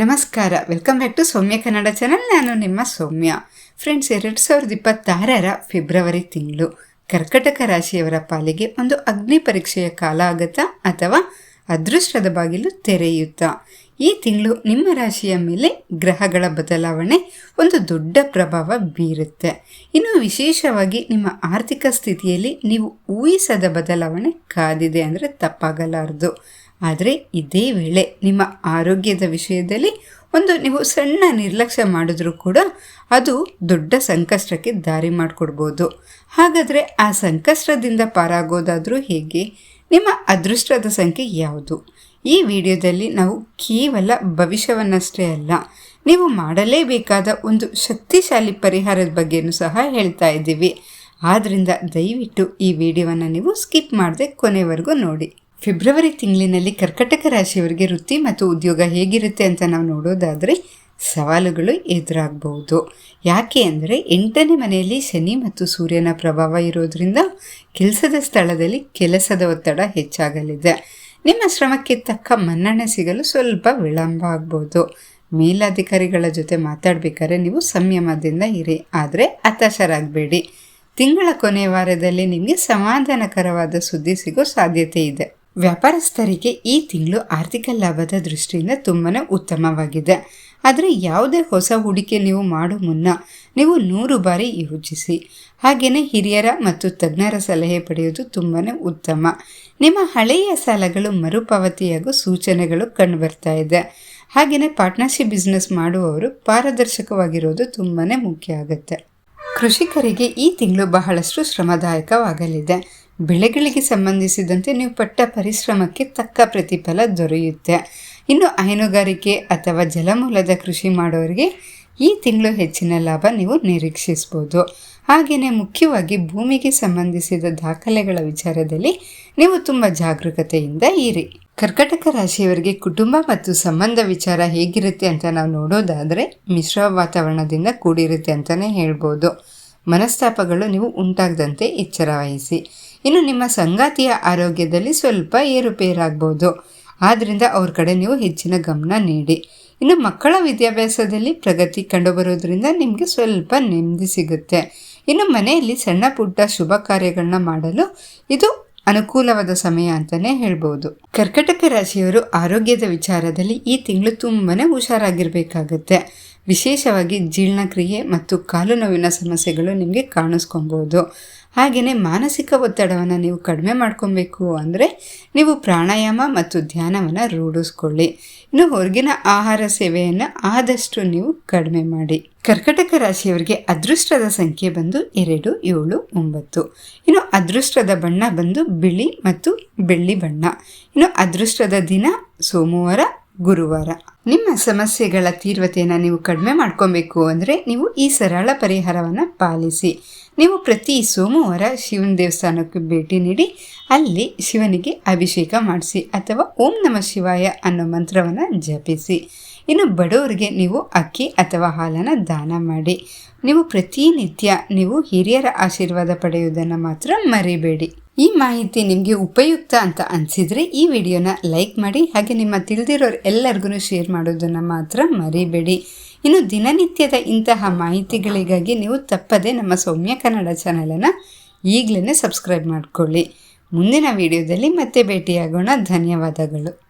ನಮಸ್ಕಾರ welcome back to Soumya Kannada channel ನಾನು ನಿಮ್ಮ ಸೌಮ್ಯ. ಫ್ರೆಂಡ್ಸ್ ಎರಡು ಸಾವಿರದ ಇಪ್ಪತ್ತಾರರ ಫೆಬ್ರವರಿ ತಿಂಗಳು. ಕರ್ಕಟಕ ರಾಶಿಯವರ ಪಾಲಿಗೆ ಒಂದು ಅಗ್ನಿ ಪರೀಕ್ಷೆಯ ಕಾಲ ಆಗುತ್ತಾ ಅಥವಾ ಅದೃಷ್ಟದ ಬಾಗಿಲು ತೆರೆಯುತ್ತಾ. ಈ ತಿಂಗಳು ನಿಮ್ಮ ರಾಶಿಯ ಮೇಲೆ ಗ್ರಹಗಳ ಬದಲಾವಣೆ ಒಂದು ದೊಡ್ಡ ಪ್ರಭಾವ ಬೀರುತ್ತೆ. ಇನ್ನು ವಿಶೇಷವಾಗಿ ನಿಮ್ಮ ಆರ್ಥಿಕ ಸ್ಥಿತಿಯಲ್ಲಿ ನೀವು ಊಹಿಸದ ಬದಲಾವಣೆ ಕಾದಿದೆ ಅಂದರೆ ತಪ್ಪಾಗಲಾರದು. ಆದರೆ ಇದೇ ವೇಳೆ ನಿಮ್ಮ ಆರೋಗ್ಯದ ವಿಷಯದಲ್ಲಿ ಒಂದು ನೀವು ಸಣ್ಣ ನಿರ್ಲಕ್ಷ್ಯ ಮಾಡಿದ್ರೂ ಕೂಡ ಅದು ದೊಡ್ಡ ಸಂಕಷ್ಟಕ್ಕೆ ದಾರಿ ಮಾಡಿಕೊಡ್ಬೋದು. ಹಾಗಾದರೆ ಆ ಸಂಕಷ್ಟದಿಂದ ಪಾರಾಗೋದಾದರೂ ಹೇಗೆ? ನಿಮ್ಮ ಅದೃಷ್ಟದ ಸಂಖ್ಯೆ ಯಾವುದು? ಈ ವಿಡಿಯೋದಲ್ಲಿ ನಾವು ಕೇವಲ ಭವಿಷ್ಯವನ್ನಷ್ಟೇ ಅಲ್ಲ, ನೀವು ಮಾಡಲೇಬೇಕಾದ ಒಂದು ಶಕ್ತಿಶಾಲಿ ಪರಿಹಾರದ ಬಗ್ಗೆಯೂ ಸಹ ಹೇಳ್ತಾ ಇದ್ದೀವಿ. ಆದ್ದರಿಂದ ದಯವಿಟ್ಟು ಈ ವಿಡಿಯೋವನ್ನು ನೀವು ಸ್ಕಿಪ್ ಮಾಡದೆ ಕೊನೆವರೆಗೂ ನೋಡಿ. ಫೆಬ್ರವರಿ ತಿಂಗಳಿನಲ್ಲಿ ಕರ್ಕಟಕ ರಾಶಿಯವರಿಗೆ ವೃತ್ತಿ ಮತ್ತು ಉದ್ಯೋಗ ಹೇಗಿರುತ್ತೆ ಅಂತ ನಾವು ನೋಡೋದಾದರೆ ಸವಾಲುಗಳು ಎದುರಾಗಬಹುದು. ಯಾಕೆ ಅಂದರೆ ಎಂಟನೇ ಮನೆಯಲ್ಲಿ ಶನಿ ಮತ್ತು ಸೂರ್ಯನ ಪ್ರಭಾವ ಇರೋದರಿಂದ ಕೆಲಸದ ಸ್ಥಳದಲ್ಲಿ ಕೆಲಸದ ಒತ್ತಡ ಹೆಚ್ಚಾಗಲಿದೆ. ನಿಮ್ಮ ಶ್ರಮಕ್ಕೆ ತಕ್ಕ ಮನ್ನಣೆ ಸಿಗಲು ಸ್ವಲ್ಪ ವಿಳಂಬ ಆಗ್ಬೋದು. ಮೇಲಾಧಿಕಾರಿಗಳ ಜೊತೆ ಮಾತಾಡಬೇಕಾದ್ರೆ ನೀವು ಸಂಯಮದಿಂದ ಇರಿ, ಆದರೆ ಹತಾಶರಾಗಬೇಡಿ. ತಿಂಗಳ ಕೊನೆಯ ವಾರದಲ್ಲಿ ನಿಮಗೆ ಸಮಾಧಾನಕರವಾದ ಸುದ್ದಿ ಸಿಗೋ ಸಾಧ್ಯತೆ ಇದೆ. ವ್ಯಾಪಾರಸ್ಥರಿಗೆ ಈ ತಿಂಗಳು ಆರ್ಥಿಕ ಲಾಭದ ದೃಷ್ಟಿಯಿಂದ ತುಂಬಾ ಉತ್ತಮವಾಗಿದೆ. ಆದರೆ ಯಾವುದೇ ಹೊಸ ಹೂಡಿಕೆ ನೀವು ಮಾಡೋ ಮುನ್ನ ನೀವು ನೂರು ಬಾರಿ ಯೋಚಿಸಿ. ಹಾಗೆಯೇ ಹಿರಿಯರ ಮತ್ತು ತಜ್ಞರ ಸಲಹೆ ಪಡೆಯುವುದು ತುಂಬಾ ಉತ್ತಮ. ನಿಮ್ಮ ಹಳೆಯ ಸಾಲಗಳು ಮರುಪಾವತಿಯಾಗೋ ಸೂಚನೆಗಳು ಕಂಡುಬರ್ತಾ ಇದೆ. ಹಾಗೆಯೇ ಪಾರ್ಟ್ನರ್ಶಿಪ್ ಬಿಸ್ನೆಸ್ ಮಾಡುವವರು ಪಾರದರ್ಶಕವಾಗಿರೋದು ತುಂಬಾ ಮುಖ್ಯ ಆಗುತ್ತೆ. ಕೃಷಿಕರಿಗೆ ಈ ತಿಂಗಳು ಬಹಳಷ್ಟು ಶ್ರಮದಾಯಕವಾಗಲಿದೆ. ಬೆಳೆಗಳಿಗೆ ಸಂಬಂಧಿಸಿದಂತೆ ನೀವು ಪಟ್ಟ ಪರಿಶ್ರಮಕ್ಕೆ ತಕ್ಕ ಪ್ರತಿಫಲ ದೊರೆಯುತ್ತೆ. ಇನ್ನು ಹೈನುಗಾರಿಕೆ ಅಥವಾ ಜಲಮೂಲದ ಕೃಷಿ ಮಾಡೋರಿಗೆ ಈ ತಿಂಗಳು ಹೆಚ್ಚಿನ ಲಾಭ ನೀವು ನಿರೀಕ್ಷಿಸ್ಬೋದು ಹಾಗೆಯೇ ಮುಖ್ಯವಾಗಿ ಭೂಮಿಗೆ ಸಂಬಂಧಿಸಿದ ದಾಖಲೆಗಳ ವಿಚಾರದಲ್ಲಿ ನೀವು ತುಂಬ ಜಾಗರೂಕತೆಯಿಂದ ಇರಿ. ಕರ್ಕಟಕ ರಾಶಿಯವರಿಗೆ ಕುಟುಂಬ ಮತ್ತು ಸಂಬಂಧ ವಿಚಾರ ಹೇಗಿರುತ್ತೆ ಅಂತ ನಾವು ನೋಡೋದಾದರೆ ಮಿಶ್ರ ವಾತಾವರಣದಿಂದ ಕೂಡಿರುತ್ತೆ ಅಂತಲೇ ಹೇಳ್ಬೋದು. ಮನಸ್ತಾಪಗಳು ನೀವು ಉಂಟಾಗದಂತೆ ಎಚ್ಚರ ವಹಿಸಿ. ಇನ್ನು ನಿಮ್ಮ ಸಂಗಾತಿಯ ಆರೋಗ್ಯದಲ್ಲಿ ಸ್ವಲ್ಪ ಏರುಪೇರಾಗ್ಬೋದು. ಆದ್ದರಿಂದ ಅವ್ರ ಕಡೆ ನೀವು ಹೆಚ್ಚಿನ ಗಮನ ನೀಡಿ. ಇನ್ನು ಮಕ್ಕಳ ವಿದ್ಯಾಭ್ಯಾಸದಲ್ಲಿ ಪ್ರಗತಿ ಕಂಡುಬರೋದ್ರಿಂದ ನಿಮಗೆ ಸ್ವಲ್ಪ ನೆಮ್ಮದಿ ಸಿಗುತ್ತೆ. ಇನ್ನು ಮನೆಯಲ್ಲಿ ಸಣ್ಣ ಪುಟ್ಟ ಶುಭ ಕಾರ್ಯಗಳನ್ನ ಮಾಡಲು ಇದು ಅನುಕೂಲವಾದ ಸಮಯ ಅಂತಲೇ ಹೇಳ್ಬೋದು. ಕರ್ಕಟಕ ರಾಶಿಯವರು ಆರೋಗ್ಯದ ವಿಚಾರದಲ್ಲಿ ಈ ತಿಂಗಳು ತುಂಬಾ ಹುಷಾರಾಗಿರ್ಬೇಕಾಗತ್ತೆ. ವಿಶೇಷವಾಗಿ ಜೀರ್ಣಕ್ರಿಯೆ ಮತ್ತು ಕಾಲು ನೋವಿನ ಸಮಸ್ಯೆಗಳು ನಿಮಗೆ ಕಾಣಿಸ್ಕೊಬೋದು. ಹಾಗೆಯೇ ಮಾನಸಿಕ ಒತ್ತಡವನ್ನು ನೀವು ಕಡಿಮೆ ಮಾಡ್ಕೊಬೇಕು ಅಂದರೆ ನೀವು ಪ್ರಾಣಾಯಾಮ ಮತ್ತು ಧ್ಯಾನವನ್ನು ರೂಢಿಸ್ಕೊಳ್ಳಿ. ಇನ್ನು ಹೊರಗಿನ ಆಹಾರ ಸೇವೆಯನ್ನು ಆದಷ್ಟು ನೀವು ಕಡಿಮೆ ಮಾಡಿ. ಕರ್ಕಟಕ ರಾಶಿಯವರಿಗೆ ಅದೃಷ್ಟದ ಸಂಖ್ಯೆ ಬಂದು ಎರಡು, ಏಳು, ಒಂಬತ್ತು. ಇನ್ನು ಅದೃಷ್ಟದ ಬಣ್ಣ ಬಂದು ಬಿಳಿ ಮತ್ತು ಬೆಳ್ಳಿ ಬಣ್ಣ. ಇನ್ನು ಅದೃಷ್ಟದ ದಿನ ಸೋಮವಾರ, ಗುರುವಾರ. ನಿಮ್ಮ ಸಮಸ್ಯೆಗಳ ತೀವ್ರತೆಯನ್ನು ನೀವು ಕಡಿಮೆ ಮಾಡ್ಕೊಬೇಕು ಅಂದರೆ ನೀವು ಈ ಸರಳ ಪರಿಹಾರವನ್ನು ಪಾಲಿಸಿ. ನೀವು ಪ್ರತಿ ಸೋಮವಾರ ಶಿವನ ದೇವಸ್ಥಾನಕ್ಕೆ ಭೇಟಿ ನೀಡಿ, ಅಲ್ಲಿ ಶಿವನಿಗೆ ಅಭಿಷೇಕ ಮಾಡಿಸಿ ಅಥವಾ ಓಂ ನಮ ಶಿವಾಯ ಅನ್ನೋ ಮಂತ್ರವನ್ನು ಜಪಿಸಿ. ಇನ್ನು ಬಡವರಿಗೆ ನೀವು ಅಕ್ಕಿ ಅಥವಾ ಹಾಲನ್ನು ದಾನ ಮಾಡಿ. ನೀವು ಪ್ರತಿನಿತ್ಯ ನೀವು ಹಿರಿಯರ ಆಶೀರ್ವಾದ ಪಡೆಯುವುದನ್ನು ಮಾತ್ರ ಮರಿಬೇಡಿ. ಈ ಮಾಹಿತಿ ನಿಮಗೆ ಉಪಯುಕ್ತ ಅಂತ ಅನಿಸಿದರೆ ಈ ವಿಡಿಯೋನ ಲೈಕ್ ಮಾಡಿ ಹಾಗೆ ನಿಮ್ಮ ತಿಳಿದಿರೋರು ಎಲ್ಲರಿಗೂ ಶೇರ್ ಮಾಡೋದನ್ನು ಮಾತ್ರ ಮರಿಬೇಡಿ. ಇನ್ನು ದಿನನಿತ್ಯದ ಇಂತಹ ಮಾಹಿತಿಗಳಿಗಾಗಿ ನೀವು ತಪ್ಪದೆ ನಮ್ಮ ಸೌಮ್ಯ ಕನ್ನಡ ಚಾನಲನ್ನು ಈಗಲೇ ಸಬ್ಸ್ಕ್ರೈಬ್ ಮಾಡಿಕೊಳ್ಳಿ. ಮುಂದಿನ ವಿಡಿಯೋದಲ್ಲಿ ಮತ್ತೆ ಭೇಟಿಯಾಗೋಣ. ಧನ್ಯವಾದಗಳು.